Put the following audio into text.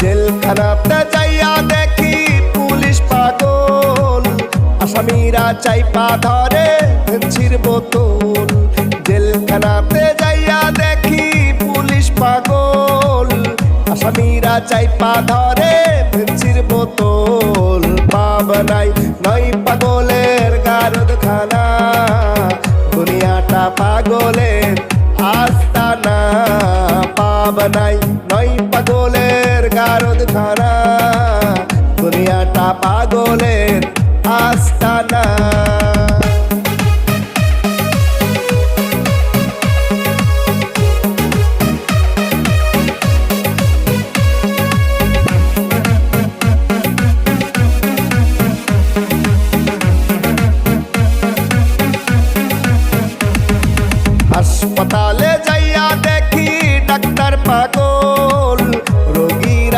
জেলখানাতে যাইয়া দেখি পুলিশ পাগল। আসামিরা চাইপা ধরে ভেঞ্চির বোতল। জেলখানাতে যাইয়া দেখি পুলিশ পাগল। আসামিরা চাইপা ধরে ভেঞ্চির বোতল। পাবনাই নয় পাগলের গারদ খানা দুনিয়াটা পাগলের আস্তানা। পাবনাই নয় পাগলের গারদ খানা দুনিয়াটা পাগলের আস্তানা হাসপাতালে যাইয়া